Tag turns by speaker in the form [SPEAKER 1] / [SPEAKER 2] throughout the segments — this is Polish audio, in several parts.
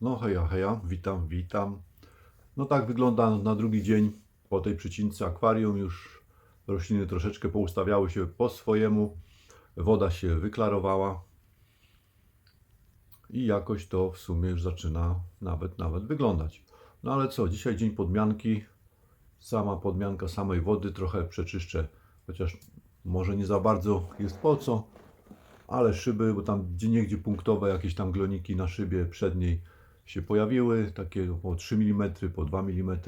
[SPEAKER 1] No heja, heja, witam, witam. No tak wygląda na drugi dzień po tej przycince akwarium. Już rośliny troszeczkę poustawiały się po swojemu. Woda się wyklarowała. I jakoś to w sumie już zaczyna nawet, nawet wyglądać. No ale co, dzisiaj dzień podmianki. Sama podmianka samej wody trochę przeczyszczę. Chociaż może nie za bardzo jest po co. Ale szyby, bo tam gdzie niegdzie punktowe jakieś tam gloniki na szybie przedniej się pojawiły, takie po 3 mm, po 2 mm.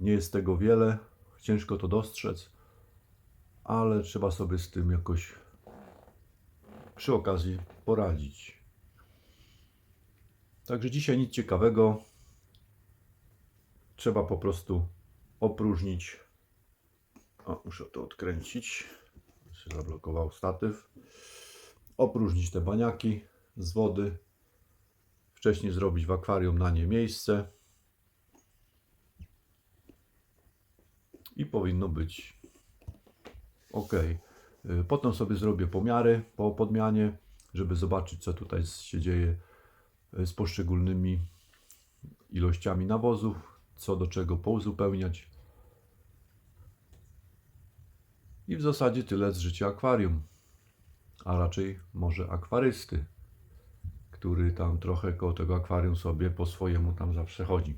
[SPEAKER 1] Nie jest tego wiele, ciężko to dostrzec, ale trzeba sobie z tym jakoś przy okazji poradzić. Także dzisiaj nic ciekawego. Trzeba po prostu opróżnić. O, muszę to odkręcić. Się zablokował statyw. Opróżnić te baniaki z wody wcześniej zrobić w akwarium na nie miejsce i powinno być ok. Potem sobie zrobię pomiary po podmianie, żeby zobaczyć co tutaj się dzieje y, z poszczególnymi ilościami nawozów, co do czego pouzupełniać. I w zasadzie tyle z życia akwarium, a raczej może akwarysty który tam trochę koło tego akwarium sobie po swojemu tam zawsze chodzi.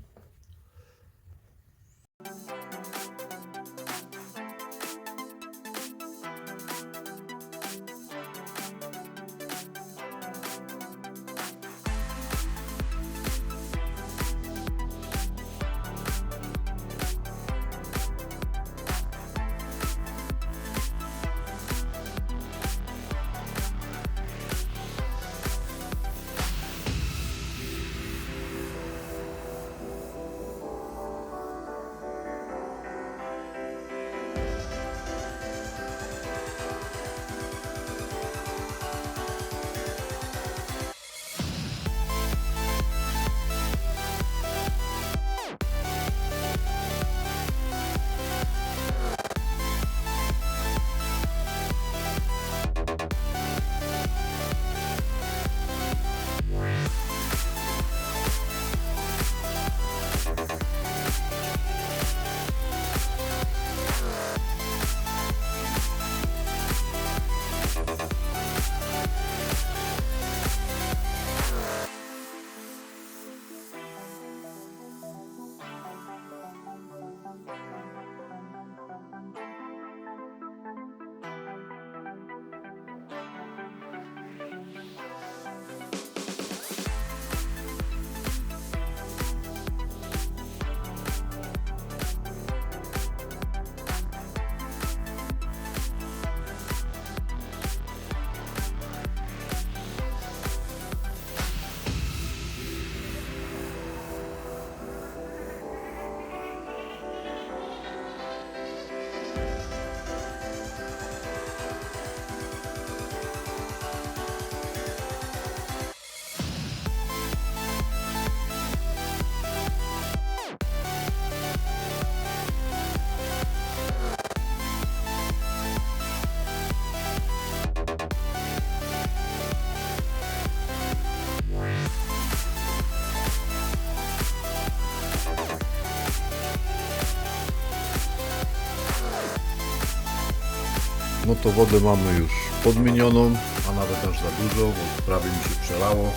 [SPEAKER 1] No to wodę mamy już podmienioną, a nawet aż za dużo, bo prawie mi się przelało.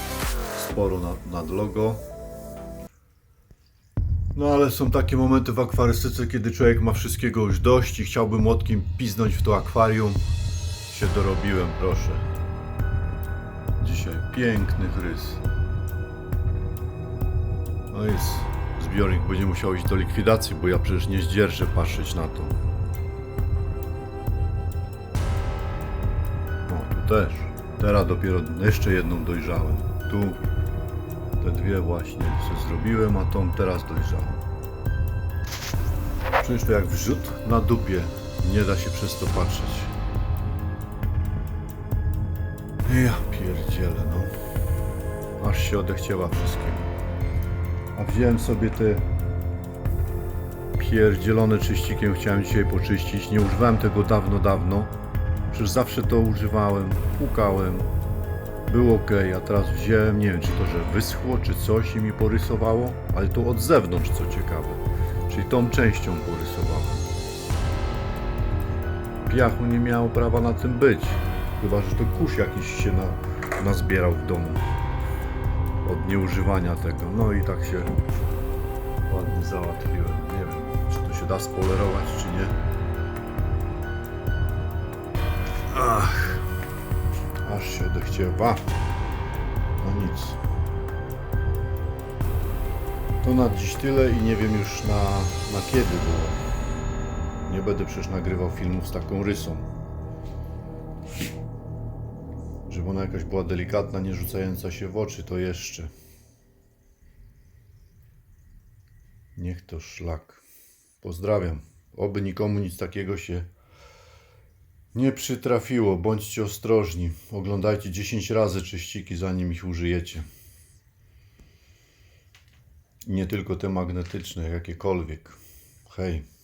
[SPEAKER 1] Sporo nad, nad logo. No ale są takie momenty w akwarystyce, kiedy człowiek ma wszystkiego już dość i chciałby młotkiem piznąć w to akwarium. Się dorobiłem, proszę. Dzisiaj piękny rys. No jest zbiornik, będzie musiał iść do likwidacji, bo ja przecież nie zdzierżę patrzeć na to. Też. Teraz dopiero jeszcze jedną dojrzałem. Tu te dwie właśnie się zrobiłem, a tą teraz dojrzałem. Przecież to jak wrzut na dupie. Nie da się przez to patrzeć. Ja pierdzielę, no. Aż się odechciała wszystkiego. A wziąłem sobie te pierdzielone czyścikiem, chciałem dzisiaj poczyścić. Nie używałem tego dawno, dawno. Przecież zawsze to używałem, płukałem. Było ok, a teraz wziąłem, nie wiem czy to, że wyschło, czy coś i mi porysowało, ale to od zewnątrz co ciekawe. Czyli tą częścią porysowałem. Piachu nie miało prawa na tym być. Chyba, że to kurz jakiś się na, nazbierał w domu. Od nieużywania tego. No i tak się ładnie załatwiłem. Nie wiem, czy to się da spolerować, czy nie. Odechciewa. No nic. To na dziś tyle i nie wiem już na, na kiedy było. Nie będę przecież nagrywał filmów z taką rysą. Żeby ona jakaś była delikatna, nie rzucająca się w oczy, to jeszcze. Niech to szlak. Pozdrawiam. Oby nikomu nic takiego się nie przytrafiło. Bądźcie ostrożni. Oglądajcie 10 razy czyściki, zanim ich użyjecie. Nie tylko te magnetyczne, jakiekolwiek. Hej.